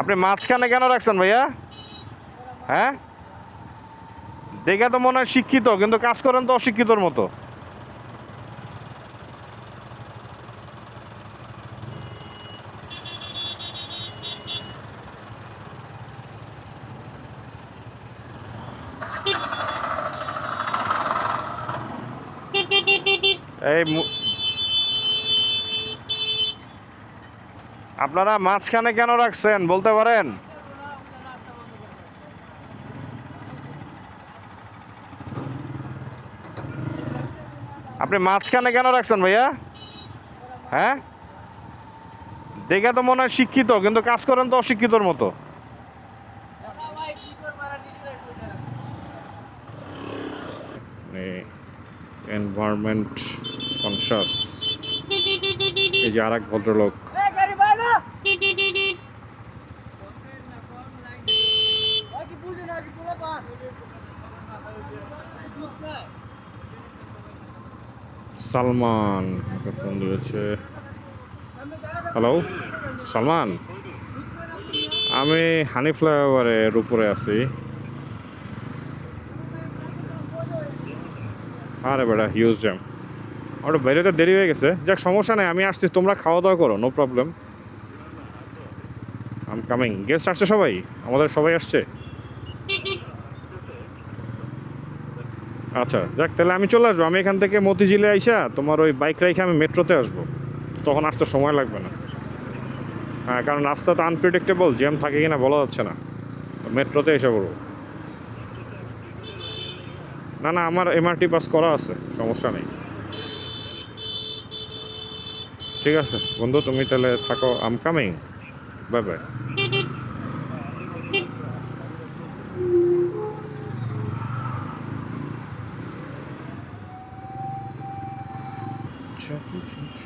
আপনি মাঝখানে কেন রাখছেন ভাইয়া? হ্যাঁ? দেখে তো মনে হয় শিক্ষিত, কিন্তু কাজ করেন তো অশিক্ষিতর মতো। এই আপনারা মাঝখানে কেন রাখছেন? বলতে পারেন? আপনি মাঝখানে কেন রাখছেন ভাইয়া? হ্যাঁ? দেখে তো মনে হয় শিক্ষিত, কিন্তু কাজ করেন তো অশিক্ষিতর মতো। এনভায়রনমেন্ট কনসাস এই যে আর এক ভদ্রলোক। সালমান ফোন দিয়েছে হ্যালো সালমান? আমি হানি ফ্লাইওভারের উপরে আছি। আরে বেটা হিউজ জ্যাম ওটা বেরোতে দেরি হয়ে গেছে। যাক, সমস্যা নেই, আমি আসছি, তোমরা খাওয়া দাওয়া করো no problem I'm coming guest আসছে সবাই? আমাদের সবাই আসছে? আচ্ছা যাক, তাহলে আমি চলে আসব। আমি এখান থেকে মতিঝিলে আইসা তোমার ওই বাইক রাইখে আমি মেট্রোতে আসব। তখন আসতে সময় লাগবে না। হ্যাঁ কারণ রাস্তা তো আনপ্রেডিক্টেবল জ্যাম থাকে কিনা বলা যাচ্ছে না। মেট্রোতে এসে পড়ব। না না, আমার এমআরটি পাস করা আছে, সমস্যা নেই। ঠিক আছে, বন্ধু, তুমি তাহলে থাকো I'm coming bye bye çapı çünkü